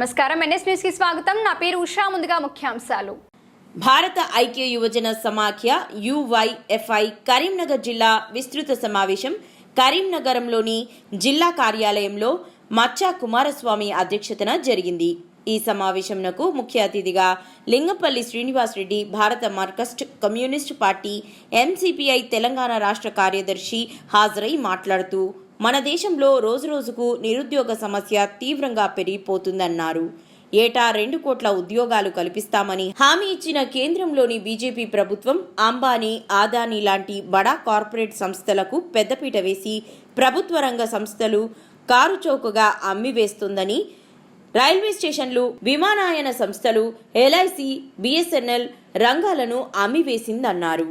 నమస్కారం. ఎన్ఎస్ న్యూస్కి స్వాగతం. నా పేరు ఉషా. ముందుగా ముఖ్యాంశాలు. భారత ఐక్య యువజన సమాఖ్య యువైఎఫ్ఐ కరీంనగర్ జిల్లా విస్తృత సమావేశం కరీంనగరంలోని జిల్లా కార్యాలయంలో మచ్చా కుమారస్వామి అధ్యక్షతన జరిగింది. ఈ సమావేశంనకు ముఖ్య అతిథిగా లింగపల్లి శ్రీనివాస్ రెడ్డి భారత Marxist communist party MCPI Telangana రాష్ట్ర కార్యదర్శి హాజరై మాట్లాడుతూ మన దేశంలో రోజురోజుకు నిరుద్యోగ సమస్య తీవ్రంగా పెరిగిపోతుందన్నారు. ఏటా రెండు కోట్ల ఉద్యోగాలు కల్పిస్తామని హామీ ఇచ్చిన కేంద్రంలోని బీజేపీ ప్రభుత్వం అంబానీ ఆదానీ లాంటి బడా కార్పొరేట్ సంస్థలకు పెద్దపీట వేసి ప్రభుత్వ రంగ సంస్థలు కారుచౌకగా అమ్మివేస్తుందని రైల్వే స్టేషన్లు విమానాయన సంస్థలు ఎల్ఐసి బిఎస్ఎన్ఎల్ రంగాలను అమ్మివేసిందన్నారు.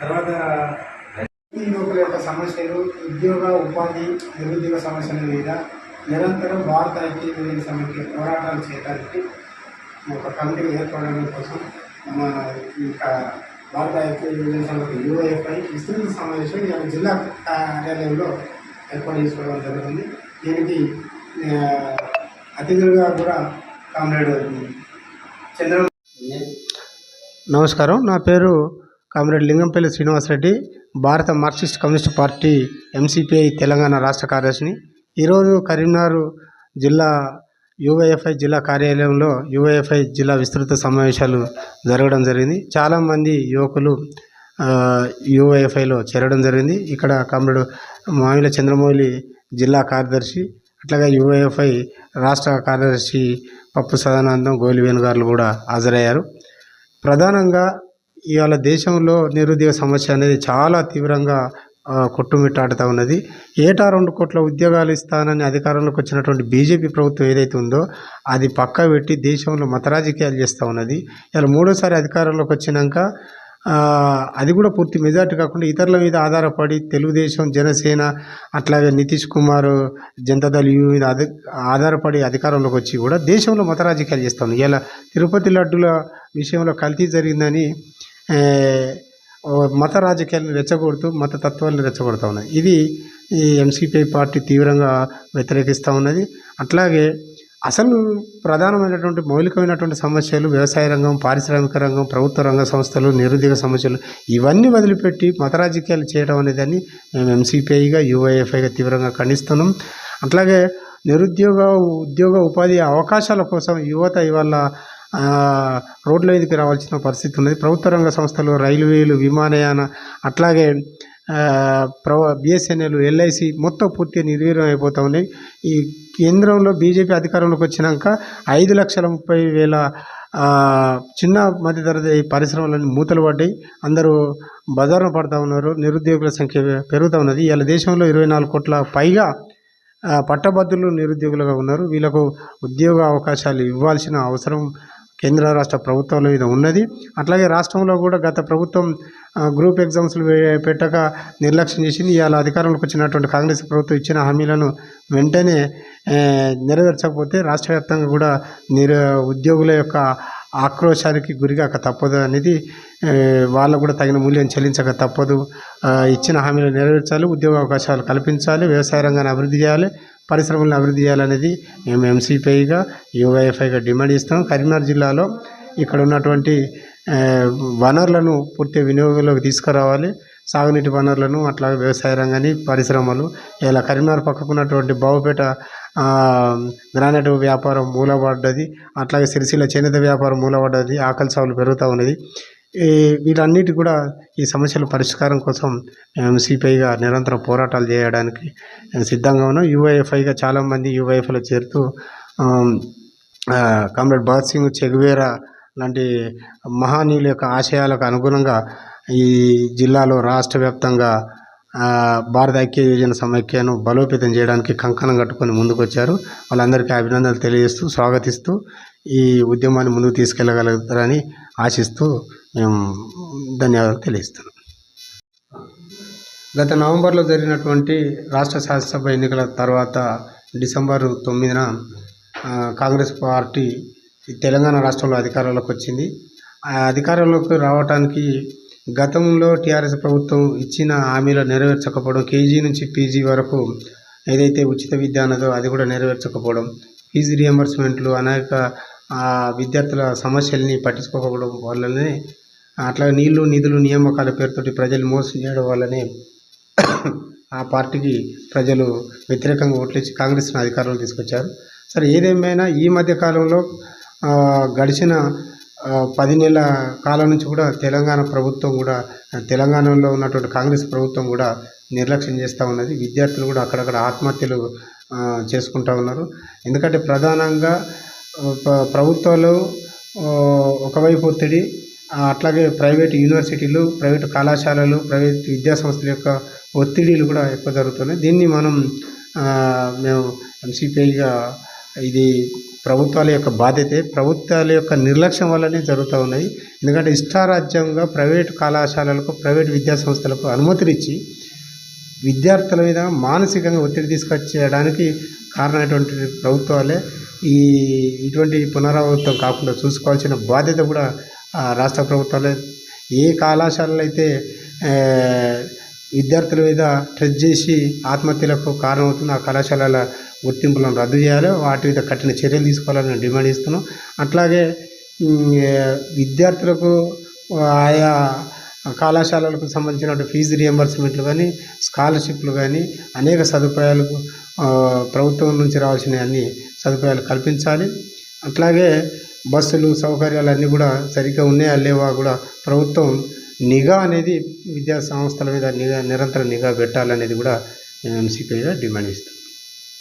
తర్వాత ఈ లోపల యొక్క ఉద్యోగ ఉపాధి నిరుద్యోగ సమస్యల మీద నిరంతరం భారత ఐక్య యువజన సమితి పోరాటాలు చేయడానికి ఒక కమిటీ ఏర్పడడం కోసం మన ఇంకా భారత ఐక్య యువజన సమితి యూఐఎఫ్ఐ విస్తృత సమావేశం ఇవాళ జిల్లా కార్యాలయంలో ఏర్పాటు చేసుకోవడం జరుగుతుంది. దీనికి అతిథులుగా కూడా కామ్రేడ్ చంద్ర నమస్కారం. నా పేరు కామ్రేడ్ లింగంపల్లి శ్రీనివాసరెడ్డి. భారత Marxist communist party MCPI Telangana రాష్ట్ర కార్యదర్శిని. ఈరోజు కరీంనగర్ జిల్లా యువఎఫ్ఐ జిల్లా కార్యాలయంలో యువఎఫ్ఐ జిల్లా విస్తృత సమావేశాలు జరగడం జరిగింది. చాలామంది యువకులు యువఎఫ్ఐలో చేరడం జరిగింది. ఇక్కడ కామ్రేడ్ మామిల చంద్రమౌళి జిల్లా కార్యదర్శి అట్లాగే యువఎఫ్ఐ రాష్ట్ర కార్యదర్శి పప్పు సదానందం గోలివేణు గారు కూడా హాజరయ్యారు. ప్రధానంగా ఇవాళ దేశంలో నిరుద్యోగ సమస్య అనేది చాలా తీవ్రంగా కొట్టుమిట్టాడుతూ ఉన్నది. ఏటా రెండు కోట్ల ఉద్యోగాలు ఇస్తానని అధికారంలోకి వచ్చినటువంటి బీజేపీ ప్రభుత్వం ఏదైతే ఉందో అది పక్క పెట్టి దేశంలో మతరాజకీయాలు చేస్తూ ఉన్నది. ఇలా మూడోసారి అధికారంలోకి వచ్చినాక అది కూడా పూర్తి మెజార్టీ కాకుండా ఇతరుల మీద ఆధారపడి తెలుగుదేశం జనసేన అట్లాగే నితీష్ కుమార్ జనతాదళ యూ మీద ఆధారపడి అధికారంలోకి వచ్చి కూడా దేశంలో మత రాజకీయాలు చేస్తా ఇలా తిరుపతి లడ్డుల విషయంలో కల్తీ జరిగిందని మత రాజకీయాలను రెచ్చగొడుతూ మత తత్వాలను రెచ్చగొడుతూ ఉన్నాయి. ఇది ఈ ఎంసీపీఐ పార్టీ తీవ్రంగా వ్యతిరేకిస్తూ ఉన్నది. అట్లాగే అసలు ప్రధానమైనటువంటి మౌలికమైనటువంటి సమస్యలు వ్యవసాయ రంగం పారిశ్రామిక రంగం ప్రభుత్వ రంగ సంస్థలు నిరుద్యోగ సమస్యలు ఇవన్నీ వదిలిపెట్టి మత రాజకీయాలు చేయడం అనేదాన్ని మేము ఎంసీపీఐగా యూఐఎఫ్ఐగా తీవ్రంగా ఖండిస్తున్నాం. అట్లాగే నిరుద్యోగ ఉద్యోగ ఉపాధి అవకాశాల కోసం యువత ఇవాళ రోడ్ల మీదకి రావాల్సిన పరిస్థితి ఉన్నది. ప్రభుత్వ రంగ సంస్థలు రైల్వేలు విమానయాన అట్లాగే ప్రవ బిఎస్ఎన్ఎల్ ఎల్ఐసి మొత్తం పూర్తిగా నిర్వీర్యం అయిపోతూ ఉన్నాయి ఈ కేంద్రంలో బీజేపీ అధికారంలోకి వచ్చినాక ఐదు లక్షల ముప్పై వేల చిన్న మధ్యతరగతి పరిశ్రమలన్నీ మూతలు పడ్డాయి. అందరూ బజారున పడుతూ ఉన్నారు. నిరుద్యోగుల సంఖ్య పెరుగుతూ ఉన్నది. ఇవాళ దేశంలో ఇరవై నాలుగు కోట్ల పైగా పట్టభద్రులు నిరుద్యోగులుగా ఉన్నారు. వీళ్ళకు ఉద్యోగ అవకాశాలు ఇవ్వాల్సిన అవసరం కేంద్ర రాష్ట్ర ప్రభుత్వాలు ఇది ఉన్నది. అట్లాగే రాష్ట్రంలో కూడా గత ప్రభుత్వం గ్రూప్ ఎగ్జామ్స్లు పెట్టక నిర్లక్ష్యం చేసింది. ఇవాళ అధికారంలోకి వచ్చినటువంటి కాంగ్రెస్ ప్రభుత్వం ఇచ్చిన హామీలను వెంటనే నెరవేర్చకపోతే రాష్ట్ర వ్యాప్తంగా కూడా నిరు ఉద్యోగుల యొక్క ఆక్రోశానికి గురిగాక తప్పదు అనేది వాళ్ళకు కూడా తగిన మూల్యం చెల్లించక తప్పదు. ఇచ్చిన హామీలు నెరవేర్చాలి ఉద్యోగ అవకాశాలు కల్పించాలి వ్యవసాయ రంగాన్ని అభివృద్ధి చేయాలి. పరిశ్రమలను అభివృద్ధి చేయాలనేది మేము ఎంసీపీఐగా యూఐఎఫ్ఐగా డిమాండ్ చేస్తాం. కరీంనగర్ జిల్లాలో ఇక్కడ ఉన్నటువంటి వనరులను పూర్తి వినియోగంలోకి తీసుకురావాలి. సాగునీటి వనరులను అట్లా వ్యవసాయ రంగాన్ని పరిశ్రమలు ఇలా కరీంనగర్ పక్కకు ఉన్నటువంటి బావుపేట గ్రానైట్ వ్యాపారం మూలపడ్డది అట్లాగే సిరిసిల్ల చేనేత వ్యాపారం మూలపడ్డది ఆకలి సాగులు పెరుగుతూ ఉన్నది. ఈ వీటన్నిటి కూడా ఈ సమస్యల పరిష్కారం కోసం మేము సిపిఐగా నిరంతరం పోరాటాలు చేయడానికి సిద్ధంగా ఉన్నాం. యూఐఎఫ్ఐగా చాలామంది యూఐఎఫ్లో చేరుతూ comrade Bhagat Singh Che Guevara లాంటి మహానీయుల యొక్క ఆశయాలకు అనుగుణంగా ఈ జిల్లాలో రాష్ట్ర వ్యాప్తంగా భారత ఐక్య యోజన సమైక్యను బలోపేతం చేయడానికి కంకణం కట్టుకొని ముందుకొచ్చారు. వాళ్ళందరికీ అభినందనలు తెలియజేస్తూ స్వాగతిస్తూ ఈ ఉద్యమాన్ని ముందుకు తీసుకెళ్ళగలుగుతారని ఆశిస్తూ మేము ధన్యవాదాలు తెలియజేస్తున్నాం. గత నవంబర్లో జరిగినటువంటి రాష్ట్ర శాసనసభ ఎన్నికల తర్వాత డిసెంబర్ తొమ్మిదిన కాంగ్రెస్ పార్టీ తెలంగాణ రాష్ట్రంలో అధికారంలోకి వచ్చింది. ఆ అధికారంలోకి రావడానికి గతంలో టీఆర్ఎస్ ప్రభుత్వం ఇచ్చిన హామీలు నెరవేర్చకపోవడం కేజీ నుంచి పీజీ వరకు ఏదైతే ఉచిత విద్య అన్నదో అది కూడా నెరవేర్చకపోవడం ఫీజు రియంబర్స్మెంట్లు అనేక విద్యార్థుల సమస్యల్ని పట్టించుకోకపోవడం వల్లనే అట్లా నీళ్ళు నిధులు నియామకాల పేరుతోటి ప్రజలు మోసం చేయడం వల్లనే ఆ పార్టీకి ప్రజలు వ్యతిరేకంగా ఓట్లేసి కాంగ్రెస్ను అధికారంలో తీసుకొచ్చారు. సరే ఏదేమైనా ఈ మధ్య కాలంలో గడిచిన పది నెలల కాలం నుంచి కూడా తెలంగాణ ప్రభుత్వం కూడా తెలంగాణలో ఉన్నటువంటి కాంగ్రెస్ ప్రభుత్వం కూడా నిర్లక్ష్యం చేస్తూ ఉన్నది. విద్యార్థులు కూడా అక్కడక్కడ ఆత్మహత్యలు చేసుకుంటూ ఉన్నారు. ఎందుకంటే ప్రధానంగా ప్రభుత్వాలు ఒకవైపు ఒత్తిడి అట్లాగే ప్రైవేట్ యూనివర్సిటీలు ప్రైవేట్ కళాశాలలు ప్రైవేట్ విద్యాసంస్థల యొక్క ఒత్తిడిలు కూడా ఎక్కువ జరుగుతున్నాయి. దీన్ని మనం మేము ఎంసీపీగా ఇది ప్రభుత్వాల యొక్క బాధ్యతే ప్రభుత్వాల యొక్క నిర్లక్ష్యం వల్లనే జరుగుతూ ఉన్నాయి. ఎందుకంటే ఇష్టారాజ్యంగా ప్రైవేట్ కళాశాలలకు ప్రైవేట్ విద్యాసంస్థలకు అనుమతినిచ్చి విద్యార్థుల మీద మానసికంగా ఒత్తిడి తీసుకొచ్చేయడానికి కారణమైనటువంటి ప్రభుత్వాలే ఈ ఇటువంటి పునరావృతం కాకుండా చూసుకోవాల్సిన బాధ్యత కూడా రాష్ట్ర ప్రభుత్వాలు ఏ కళాశాలలు అయితే విద్యార్థుల మీద టచ్ చేసి ఆత్మహత్యలకు కారణమవుతుంది ఆ కళాశాలల గుర్తింపులను రద్దు చేయాలి వాటి మీద కఠిన చర్యలు తీసుకోవాలని డిమాండ్ ఇస్తున్నాం అట్లాగే విద్యార్థులకు ఆయా కళాశాలలకు సంబంధించిన ఫీజు రియంబర్స్మెంట్లు కానీ స్కాలర్షిప్లు కానీ అనేక సదుపాయాలు ప్రభుత్వం నుంచి రావాల్సిన అన్ని సదుపాయాలు కల్పించాలి. అట్లాగే బస్సులు సౌకర్యాలు అన్నీ కూడా సరిగ్గా ఉన్నాయా లేవా కూడా ప్రభుత్వం నిఘా అనేది విద్యా సంస్థల మీద నిఘా నిరంతరం నిఘా పెట్టాలనేది కూడా ఎంసీపీగా డిమాండ్ ఇస్తాం